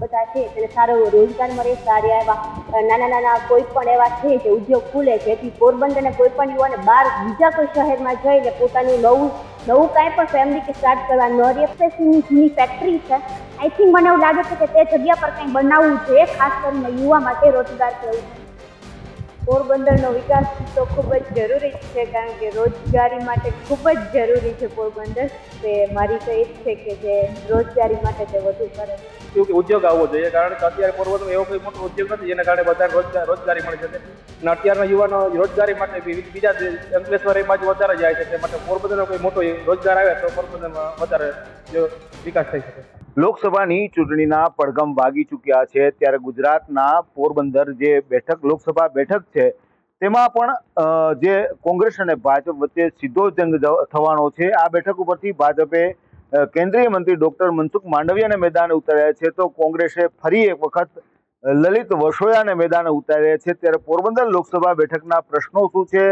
બધા છે તેને સારો રોજગાર મળે, સારા એવા નાના નાના કોઈ પણ એવા છે જે ઉદ્યોગ ખુલે, જેથી પોરબંદરના કોઈ પણ યુવાને બહાર બીજા કોઈ શહેરમાં જઈને પોતાનું નવું નવું કાંઈ પણ ફેમિલી કે સ્ટાર્ટ કરવા ન રહે. એફએસસીની જૂની ફેક્ટરી છે. આઈ થિંક મને એવું લાગે છે કે તે જગ્યા પર કંઈ બનાવવું જોઈએ, ખાસ કરીને યુવા માટે રોજગાર કેવું પોરબંદરનો વિકાસ તો ખૂબ જ જરૂરી છે, કારણ કે રોજગારી માટે ખૂબ જ જરૂરી છે પોરબંદર. તે મારી તો એ જ છે કે જે રોજગારી માટે તે વધુ કરે. કેવું કે ઉદ્યોગ આવવો જોઈએ? કારણ કે અત્યારે પોરબંદરમાં એવો કોઈ મોટો ઉદ્યોગ નથી, જેના કારણે બધાને રોજગાર રોજગારી મળી શકે. અને અત્યારના યુવાનો રોજગારી માટે બીજા જે અંકલેશ્વર એ બાજુ વધારે જાય છે, તે માટે પોરબંદરનો કોઈ મોટો રોજગાર આવે તો પોરબંદરમાં વધારે વિકાસ થઈ શકે. લોકસભાની ચૂંટણીના પડઘમ વાગી ચૂક્યા છે, ત્યારે ગુજરાતના પોરબંદર જે બેઠક, લોકસભા બેઠક છે, તેમાં પણ જે કોંગ્રેસ અને ભાજપ વચ્ચે સીધો જંગ થવાનો છે. આ બેઠક ઉપરથી ભાજપે કેન્દ્રીય મંત્રી ડોક્ટર મનસુખ માંડવિયાને મેદાને ઉતાર્યા છે. તો કોંગ્રેસે ફરી એક વખત લલિત વસોયાને મેદાને ઉતાર્યા છે. ત્યારે પોરબંદર લોકસભા બેઠકના પ્રશ્નો શું છે?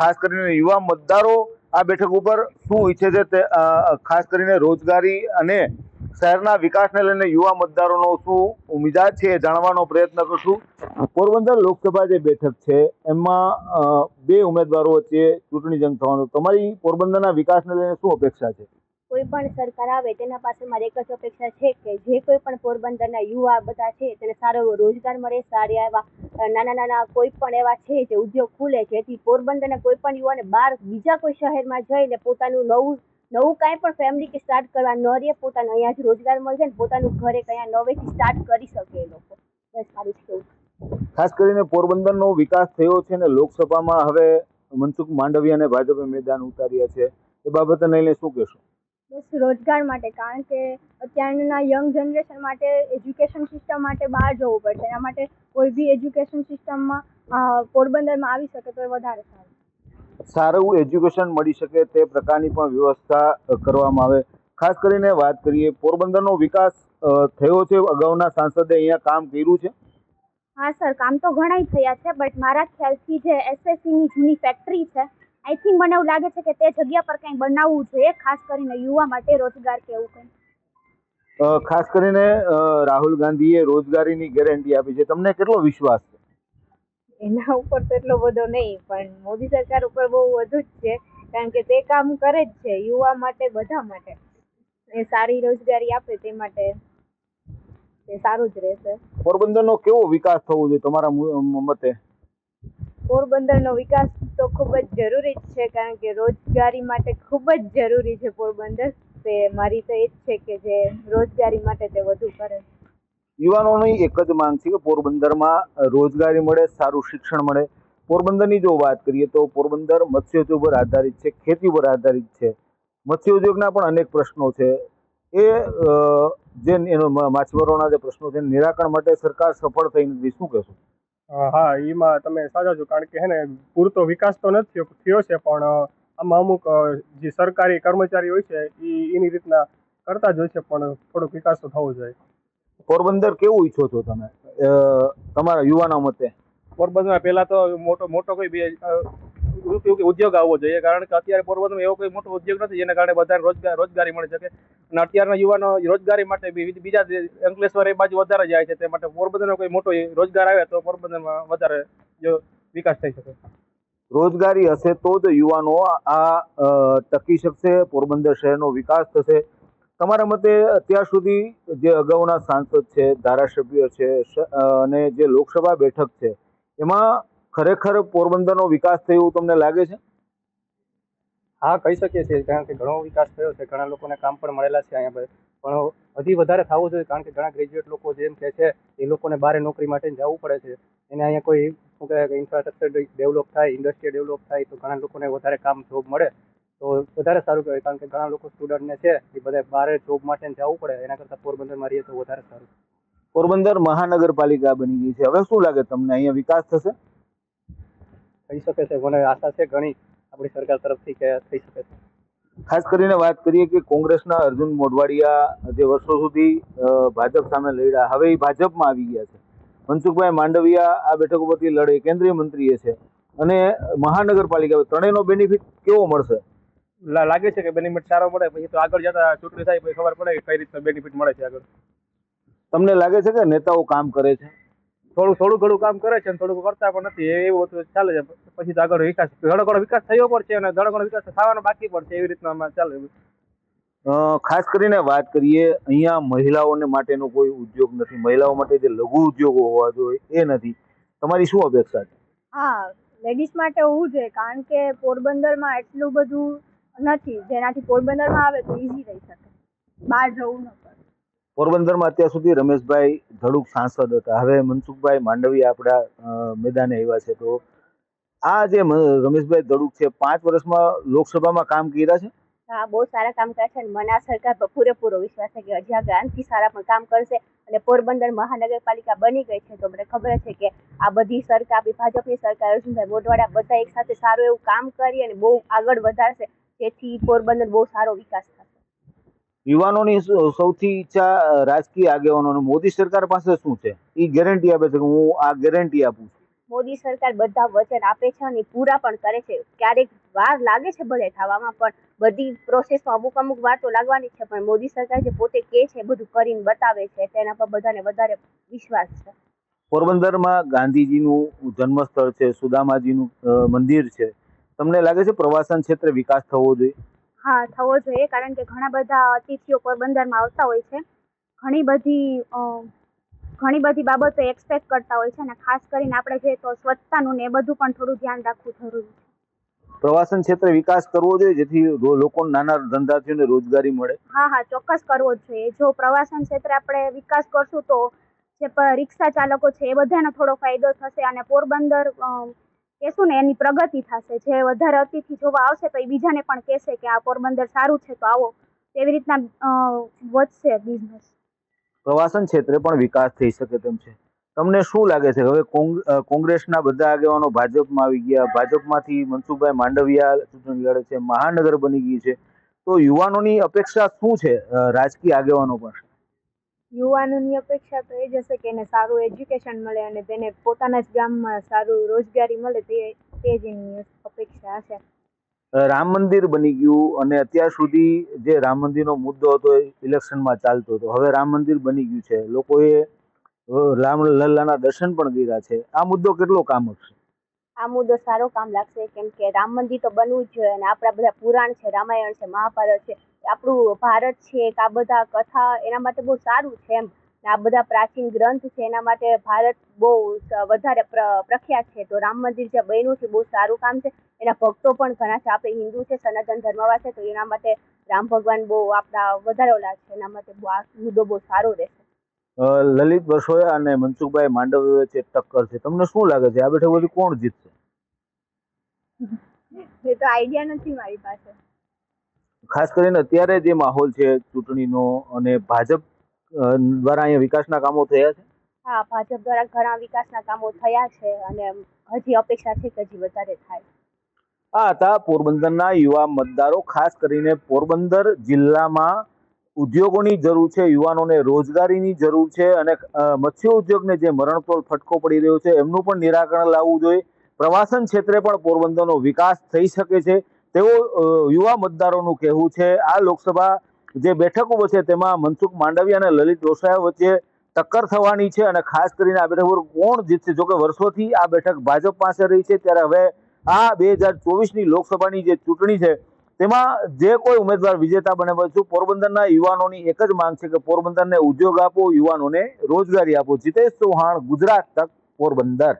ખાસ કરીને યુવા મતદારો આ બેઠક ઉપર શું ઈચ્છે છે તે ખાસ કરીને રોજગારી અને શહેરના વિકાસને લઈને યુવા મતદારોનો શું મિજાજ છે એ જાણવાનો પ્રયત્ન કરશું. પોરબંદર લોકસભા જે બેઠક છે, એમાં બે ઉમેદવારો વચ્ચે ચૂંટણી જંગ થવાનો. તમારી પોરબંદરના વિકાસને લઈને શું અપેક્ષા છે? કોઈ પણ સરકાર આવે તેના પાસે મારી એક જ અપેક્ષા છે કે જે કોઈ પણ પોરબંદરના યુવા બધા છે તેને સારો એવો રોજગાર મળે, સારા એવા નાના નાના કોઈ પણ એવા છે જે ઉદ્યોગ ખુલે, જેથી પોરબંદરના કોઈ પણ યુવાને બહાર બીજા કોઈ શહેરમાં જઈને પોતાનું નવું નવું કાંઈ પણ ફેમિલી કે સ્ટાર્ટ કરવા ન રહે, પોતાનું અહીંયા જ રોજગાર મળે ને પોતાનું ઘરે કયા નવેથી સ્ટાર્ટ કરી શકે એ લોકો. બસ મારું કેવું. ખાસ કરીને પોરબંદરનો વિકાસ થયો છે ને લોકસભામાં હવે મનસુખ માંડવિયાને ભાજપે મેદાન ઉતાર્યા છે. એ બાબતે લઈને શું કહેશો? બસ રોજગાર માટે કારણ કે અત્યારના યંગ જનરેશન માટે એજ્યુકેશન સિસ્ટમ માટે બહાર જવું પડશે એના માટે કોઈ બી એજ્યુકેશન સિસ્ટમમાં પોરબંદરમાં આવી શકે તો એ વધારે સારું. સારું એજ્યુકેશન મળી શકે તે પ્રકારની પણ વ્યવસ્થા કરવામાં આવે. ખાસ કરીને વાત કરીએ પોરબંદરનો વિકાસ થયો છે? અગાઉના સાંસદે અહીંયા કામ કર્યું છે? હા સર કામ તો ઘણાય થયા છે બટ મારા ખ્યાલથી જે એસએસસીની જૂની ફેક્ટરી છે આઈ થિંક મને એવું લાગે છે કે તે જગ્યા પર કંઈ બનાવવું જોઈએ ખાસ કરીને યુવા માટે રોજગાર કે એવું કંઈ? ખાસ કરીને રાહુલ ગાંધીએ રોજગારીની ગેરંટી આપી છે. તમને કેટલો વિશ્વાસ છે? એના ઉપર તો એટલો બધો નહીં પણ મોદી સરકાર ઉપર બહુ વધુ જ છે કારણ કે તે કામ કરે જ છે યુવા માટે બધા માટે. એ સારી રોજગારી આપે તે માટે. તે સારું જ રહેશે. પોરબંદરનો કેવો વિકાસ થવો જોઈએ તમારા મતે? પોરબંદરનો વિકાસ તો ખૂબ જ જરૂરી જ છે, કારણ કે રોજગારી માટે ખૂબ જ જરૂરી છે પોરબંદર. તે મારી તો એ જ છે કે જે રોજગારી માટે તે વધુ કરે. યુવાનોની એક જ માંગ છે કે પોરબંદરમાં રોજગારી મળે, સારું શિક્ષણ મળે. પોરબંદરની જો વાત કરીએ તો પોરબંદર મત્સ્યોદ્યોગ પર આધારિત છે, ખેતી પર આધારિત છે. મત્સ્યોદ્યોગના પણ અનેક પ્રશ્નો છે. એ જે એનો માછીમારોના જે પ્રશ્નો છે, નિરાકરણ માટે સરકાર સફળ થઈ નથી શું કહેશો? હા એમાં તમે સાચા છો કારણ કે હે ને પૂરતો વિકાસ તો નથી થયો છે પણ આમાં અમુક જે સરકારી કર્મચારી હોય છે એ એની રીતના કરતા જ હોય છે પણ થોડોક વિકાસ તો થવો જોઈએ. પોરબંદર કેવું ઈચ્છો છો તમે? તમારા યુવાના મતે? પોરબંદરમાં પહેલા તો મોટો મોટો કોઈ ઉદ્યોગ આવવો જોઈએ. કારણ કે અત્યારે પોરબંદરમાં એવો કોઈ મોટો ઉદ્યોગ નથી, જેના કારણે બધાને રોજગાર, રોજગારી મળી શકે. અને અત્યારના યુવાનો રોજગારી માટે બીજા અંકલેશ્વર એ બાજુ વધારે જાય છે, તે માટે પોરબંદરનો કોઈ મોટો રોજગાર આવે તો પોરબંદરમાં વધારે વિકાસ થઈ શકે. રોજગારી હશે તો જ યુવાનો આ ટકી શકશે, પોરબંદર શહેરનો વિકાસ થશે. તમારા મતે અત્યાર સુધી જે અગાઉના સાંસદ છે, ધારાસભ્ય છે અને જે લોકસભા બેઠક છે, એમાં ખરેખર પોરબંદરનો વિકાસ થયો એવું તમને લાગે છે? હા કહી શકીએ છીએ કારણ કે ઘણો વિકાસ થયો છે. ઘણા લોકોને કામ પણ મળેલા છે અહીંયા પર. પણ હજી વધારે થવું જોઈએ કારણ કે ઘણા ગ્રેજ્યુએટ લોકો જેમ કે છે એ લોકોને બહાર નોકરી માટે જવું પડે છે. એને અહીંયા કોઈ શું કહેવાય કે ઇન્ફ્રાસ્ટ્રક્ચર ડેવલપ થાય ઇન્ડસ્ટ્રી ડેવલપ થાય તો ઘણા લોકોને વધારે કામ જોબ મળે. તો વધારે સારું કહેવાય કારણ કે ઘણા લોકો સ્ટુડન્ટને છે એ બધા બહાર જોબ માટે જવું પડે. એના કરતાં પોરબંદરમાં રહીએ તો વધારે સારું. પોરબંદર મહાનગરપાલિકા બની ગઈ છે. હવે શું લાગે તમને? અહીંયા વિકાસ થશે? થઈ શકે છે. મને આશા છે ઘણી આપણી સરકાર તરફથી કે થઈ શકે છે. ખાસ કરીને વાત કરીએ કે કોંગ્રેસના અર્જુન મોઢવાડિયા જે વર્ષો સુધી ભાજપ સામે લડ્યા. હવે એ ભાજપમાં આવી ગયા છે. મનસુખભાઈ માંડવિયા આ બેઠક ઉપરથી લડે કેન્દ્રીય મંત્રીએ છે. અને મહાનગરપાલિકા ત્રણેયનો બેનિફિટ કેવો મળશે? લાગે છે કે બેનિફિટ સારો મળે. પછી તો આગળ જતા ચૂંટણી થાય પછી ખબર પડે કે કઈ રીતના બેનિફિટ મળે છે આગળ. તમને લાગે છે કે નેતાઓ કામ કરે છે? થોડું થોડું ઘણું કામ કરે છે અને થોડું કરતા પણ નથી. એવું હતું ચાલે છે. પછી તો આગળ વિકાસ ઘણો ઘણો વિકાસ થયો પણ છે અને ઘણો ઘણો વિકાસ થવાનો બાકી પણ છે. એવી રીતના આમાં ચાલે ખાસ કરીને વાત કરીએ અહીંયા મહિલાઓને માટેનો કોઈ ઉદ્યોગ નથી. મહિલાઓ માટે જે લઘુ ઉદ્યોગો હોવા જોઈએ એ નથી. તમારી શું અપેક્ષા છે? હા લેડીઝ માટે હોવું જોઈએ કારણ કે પોરબંદરમાં એટલું બધું નથી. જેનાથી પોરબંદરમાં આવે તો ઈઝી રહી શકે. બહાર જવું ન પડે પોરબંદરમાં અત્યાર સુધી રમેશભાઈ ધડુક સાંસદ હતા. હવે મનસુખભાઈ માંડવી આપણા મેદાને આવ્યા છે. તો આ જે રમેશભાઈ ધડુક છે, પાંચ વર્ષમાં લોકસભામાં કામ કર્યા છે? હા, બહુ સારા કામ કરે છે અને મને આ સરકાર પર પૂરેપૂરો વિશ્વાસ છે કે હજી આગળ સારા પણ કામ કરશે અને પોરબંદર મહાનગરપાલિકા બની ગઈ છે. તો મને ખબર છે કે આ બધી સરકાર, આપણી ભાજપની સરકાર, અર્જુનભાઈ મોઢવાડા બધા એક સાથે સારું એવું કામ કરી અને બહુ આગળ વધારશે. જેથી પોરબંદર બહુ સારો વિકાસ થશે યુવાનોની સૌથી ઈચ્છા રાજકીય આગેવાનોને મોદી સરકાર પાસે શું છે? એ ગેરંટી આપે છે કે હું આ ગેરંટી આપું છું. મોદી સરકાર બધા વચન આપે છે અને પૂરા પણ કરે છે. ક્યારેક વાર લાગે છે ભલે થવામાં પણ બધી પ્રોસેસમાં અમુક અમુક વાર તો લાગવાની છે પણ મોદી સરકાર જે પોતે કહે છે બધું કરીને બતાવે છે તેના પર બધાને વધારે વિશ્વાસ છે. પોરબંદરમાં ગાંધીજીનું જન્મસ્થળ છે સુદામાજીનું મંદિર છે. તમને લાગે છે પ્રવાસન ક્ષેત્રે વિકાસ થવો જોઈએ? હા થવો જોઈએ કારણ કે ઘણા બધા અતિથિઓ પોરબંદરમાં આવતા હોય છે. ઘણી બધી ઘણી બધી બાબતો એક્સપેક્ટ કરતા હોય છે અને ખાસ કરીને આપણે જોઈએ તો સ્વચ્છતાનું ને એ બધું પણ થોડું ધ્યાન રાખવું જરૂરી છે. પ્રવાસન ક્ષેત્રે વિકાસ કરવો જોઈએ જેથી લોકો નાના ધંધાર્થીઓને રોજગારી મળે. હા હા ચોક્કસ કરવો જ જોઈએ. જો પ્રવાસન ક્ષેત્રે આપણે વિકાસ કરશું તો જે રિક્ષા ચાલકો છે એ બધાને થોડો ફાયદો થશે અને પોરબંદર કહેશું ને એની પ્રગતિ થશે. જે વધારે અતિથિ જોવા આવશે તો એ બીજાને પણ કહેશે કે આ પોરબંદર સારું છે, તો આવો. તેવી રીતના વધશે બિઝનેસ પ્રવાસન ક્ષેત્રે પણ વિકાસ થઈ શકે તેમ છે. તમને શું લાગે છે? હવે કોંગ- કોંગ્રેસના બધા આગેવાનો ભાજપમાં આવી ગયા. ભાજપમાંથી મનસુખભાઈ માંડવિયા ચૂંટણી લડે છે, મહાનગર બની ગઈ છે. તો યુવાનોની અપેક્ષા શું છે રાજકીય આગેવાનો પાસે યુવાનોની અપેક્ષા તો એ જ હશે કે એને સારું એજ્યુકેશન મળે અને તેને પોતાના જ ગામમાં સારું રોજગારી મળે તે તે જ એની અપેક્ષા હશે. રામ મંદિર બની ગયું અને અત્યાર સુધી જે રામ મંદિરનો મુદ્દો હતો એ ઇલેક્શનમાં ચાલતો હતો. હવે રામ મંદિર બની ગયું છે. લોકોએ રામ લલ્લાના દર્શન પણ કર્યા છે. આ મુદ્દો કેટલો કામ આપશે? આ મુદ્દો સારો કામ લાગશે કેમ કે રામ મંદિર તો બનવું જ જોઈએ અને આપણા બધા પુરાણ છે રામાયણ છે મહાભારત છે. આપણું ભારત છે કે આ બધા કથા એના માટે બહુ સારું છે એમ. આ બધા પ્રાચીન ગ્રંથ છે એના માટે ભારત બહુ વધારે પ્રખ્યાત છે. તો રામ મંદિર જે બન્યું છે બહુ સારું કામ છે. એના ભક્તો પણ ઘણા છે. આપણે હિન્દુ છે સનાતન ધર્મવા છે તો એના માટે રામ ભગવાન બહુ આપણા વધારે ઓલા છે. એના માટે બહુ આ મુદ્દો બહુ સારો રહેશે. લલિત વસોયા અને મનસુખભાઈ માંડવી વચ્ચે ટક્કર છે. તમને શું લાગે છે? આ બેઠક બધી કોણ જીતશે? એ તો આઈડિયા નથી મારી પાસે. ખાસ કરીને અત્યારે જે માહોલ છે ચૂંટણીનો અને ભાજપ દ્વારા અહીંયા વિકાસના કામો થયા છે? હા ભાજપ દ્વારા ઘણા વિકાસના કામો થયા છે અને હજી અપેક્ષા છે કે હજી વધારે થાય. આ હતા પોરબંદરના યુવા મતદારો ખાસ કરીને પોરબંદર જિલ્લામાં ઉદ્યોગોની જરૂર છે યુવાનોને રોજગારીની જરૂર છે અને મત્સ્ય ઉદ્યોગને જે મરણતોલ ફટકો પડી રહ્યો છે એમનું પણ નિરાકરણ લાવવું જોઈએ. પ્રવાસન ક્ષેત્રે પણ પોરબંદરનો વિકાસ થઈ શકે છે. તેવું યુવા મતદારોનું કહેવું છે, આ લોકસભા જે બેઠકો છે તેમાં મનસુખ માંડવિયા અને લલિત વસોયા વચ્ચે ટક્કર થવાની છે અને ખાસ કરીને આ બેઠક કોણ જીતશે? જોકે વર્ષોથી આ બેઠક ભાજપ પાસે રહી છે, ત્યારે હવે આ બે હજાર ચોવીસની લોકસભાની જે ચૂંટણી છે, તેમાં જે કોઈ ઉમેદવાર વિજેતા બને પછી પોરબંદરના યુવાનોની એક જ માંગ છે કે પોરબંદરને ઉદ્યોગ આપો, યુવાનોને રોજગારી આપો. જીતેશ ચૌહાણ, ગુજરાત તક પોરબંદર.